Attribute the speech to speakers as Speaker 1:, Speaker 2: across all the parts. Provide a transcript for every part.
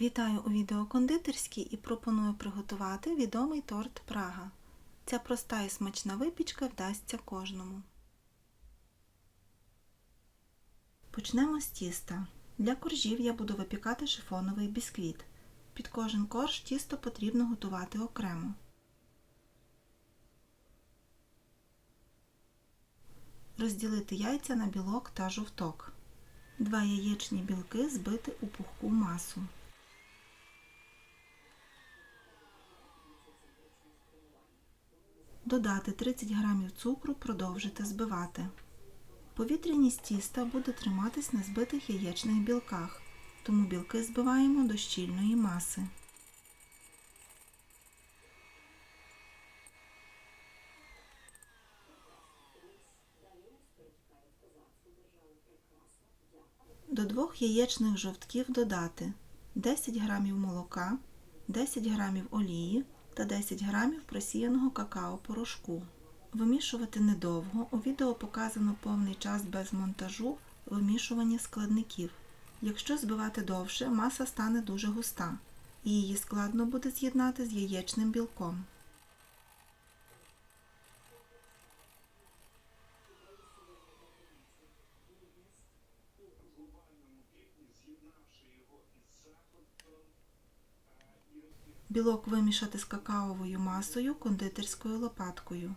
Speaker 1: Вітаю у відео кондитерській і пропоную приготувати відомий торт Прага. Ця проста і смачна випічка вдасться кожному. Почнемо з тіста. Для коржів я буду випікати шифоновий бісквіт. Під кожен корж тісто потрібно готувати окремо. Розділити яйця на білок та жовток. Два яєчні білки збити у пухку масу. Додати 30 г цукру, продовжити збивати. Повітряність тіста буде триматись на збитих яєчних білках, тому білки збиваємо до щільної маси. До двох яєчних жовтків додати 10 г молока, 10 г олії та 10 г просіяного какао-порошку. Вимішувати недовго. У відео показано повний час без монтажу вимішування складників. Якщо збивати довше, маса стане дуже густа, і її складно буде з'єднати з яєчним білком. Білок вимішати з какаовою масою кондитерською лопаткою.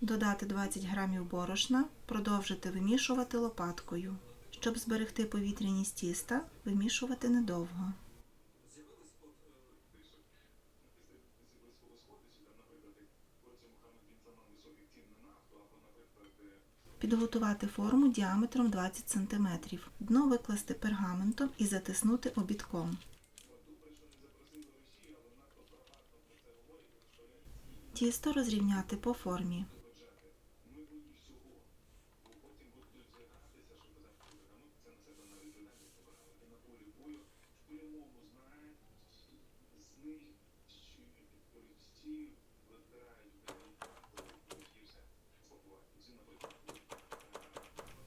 Speaker 1: Додати 20 г борошна, продовжити вимішувати лопаткою. Щоб зберегти повітряність тіста, вимішувати недовго. Підготувати форму діаметром 20 см. Дно викласти пергаментом і затиснути обідком. Тісто розрівняти по формі.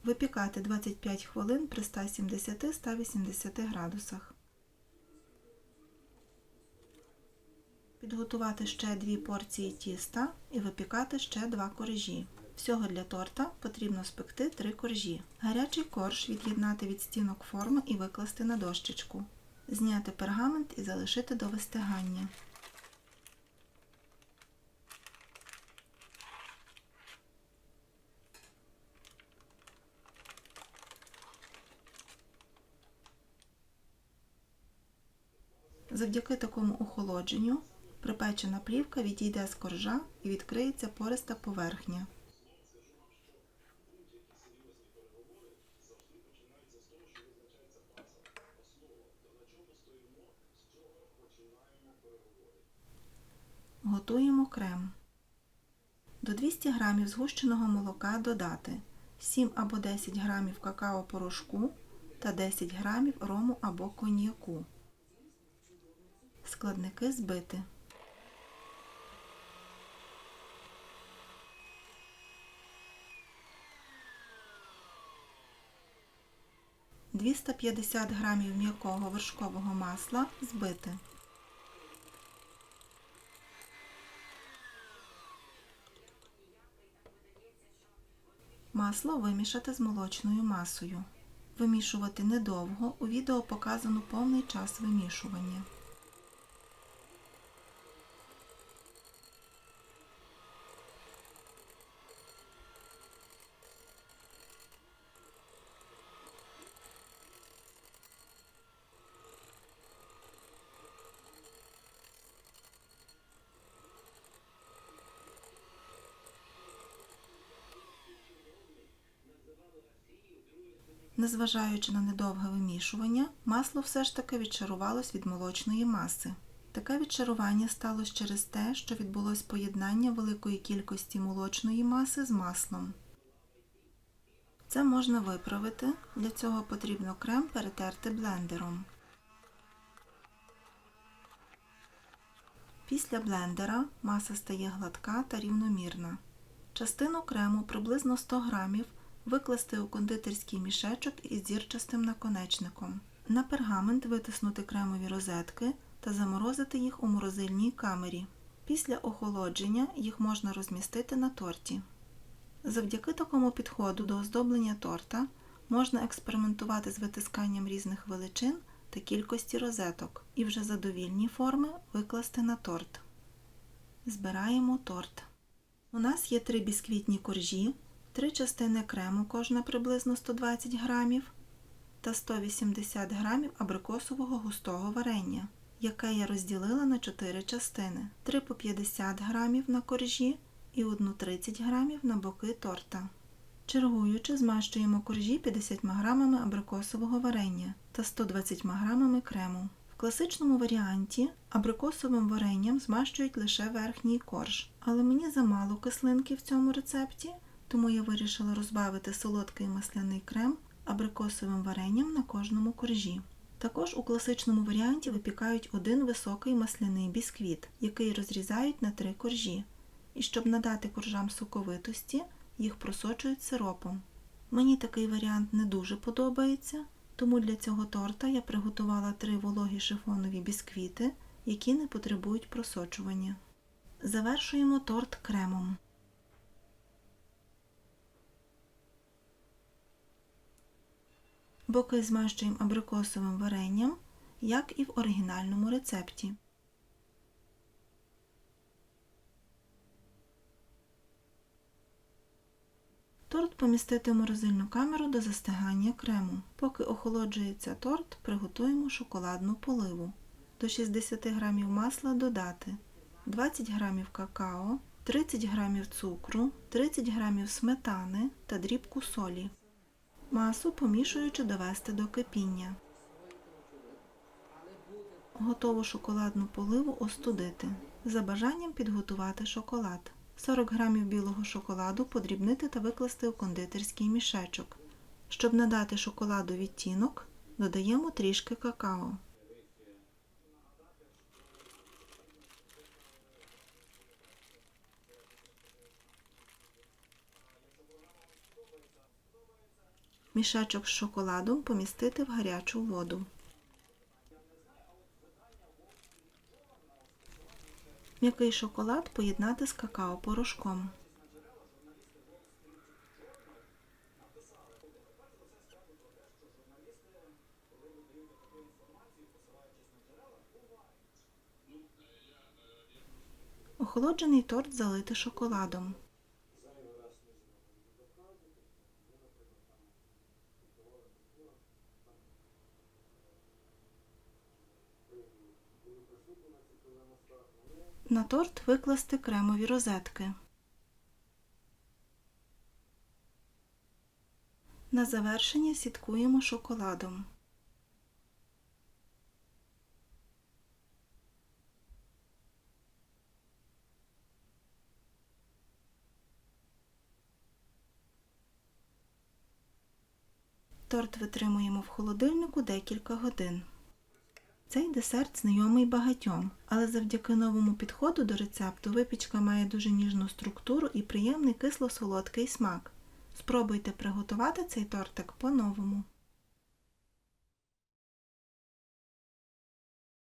Speaker 1: Випікати 25 хвилин при 170-180 градусах. Підготувати ще 2 порції тіста і випікати ще 2 коржі. Всього для торта потрібно спекти 3 коржі. Гарячий корж від'єднати від стінок форми і викласти на дощечку. Зняти пергамент і залишити до вистигання. Завдяки такому охолодженню припечена плівка відійде з коржа і відкриється пориста поверхня. Готуємо крем. До 200 г згущеного молока додати 7 або 10 г какао-порошку та 10 г рому або коньяку. Складники збити. Двіста п'ятдесят грамів м'якого вершкового масла збити. Масло вимішати з молочною масою. Вимішувати недовго. У відео показано повний час вимішування. Незважаючи на недовге вимішування, масло все ж таки відчарувалось від молочної маси. Таке відчарування сталося через те, що відбулось поєднання великої кількості молочної маси з маслом. Це можна виправити, для цього потрібно крем перетерти блендером. Після блендера маса стає гладка та рівномірна. Частину крему приблизно 100 грамів викласти у кондитерський мішечок із зірчастим наконечником. На пергамент витиснути кремові розетки та заморозити їх у морозильній камері. Після охолодження їх можна розмістити на торті. Завдяки такому підходу до оздоблення торта можна експериментувати з витисканням різних величин та кількості розеток і вже задовільні форми викласти на торт. Збираємо торт. У нас є три бісквітні коржі, три частини крему, кожна приблизно 120 грамів, та 180 грамів абрикосового густого варення, яке я розділила на 4 частини: 3 по 50 грамів на коржі і 1 30 грамів на боки торта. Чергуючи, змащуємо коржі 50 грамами абрикосового варення та 120 грамами крему. В класичному варіанті абрикосовим варенням змащують лише верхній корж, але мені замало кислинки в цьому рецепті, тому я вирішила розбавити солодкий масляний крем абрикосовим варенням на кожному коржі. Також у класичному варіанті випікають один високий масляний бісквіт, який розрізають на три коржі. І щоб надати коржам соковитості, їх просочують сиропом. Мені такий варіант не дуже подобається, тому для цього торта я приготувала три вологі шифонові бісквіти, які не потребують просочування. Завершуємо торт кремом. Боки змащуємо абрикосовим варенням, як і в оригінальному рецепті. Торт помістити в морозильну камеру до застигання крему. Поки охолоджується торт, приготуємо шоколадну поливу. До 60 г масла додати 20 г какао, 30 г цукру, 30 г сметани та дрібку солі. Масу помішуючи довести до кипіння. Готову шоколадну поливу остудити. За бажанням підготувати шоколад. 40 г білого шоколаду подрібнити та викласти у кондитерський мішечок. Щоб надати шоколаду відтінок, додаємо трішки какао. Мішечок з шоколадом помістити в гарячу воду. М'який шоколад поєднати з какао-порошком. Охолоджений торт залити шоколадом. На торт викласти кремові розетки. На завершення сіткуємо шоколадом. Торт витримуємо в холодильнику декілька годин. Цей десерт знайомий багатьом, але завдяки новому підходу до рецепту випічка має дуже ніжну структуру і приємний кисло-солодкий смак. Спробуйте приготувати цей тортик по-новому.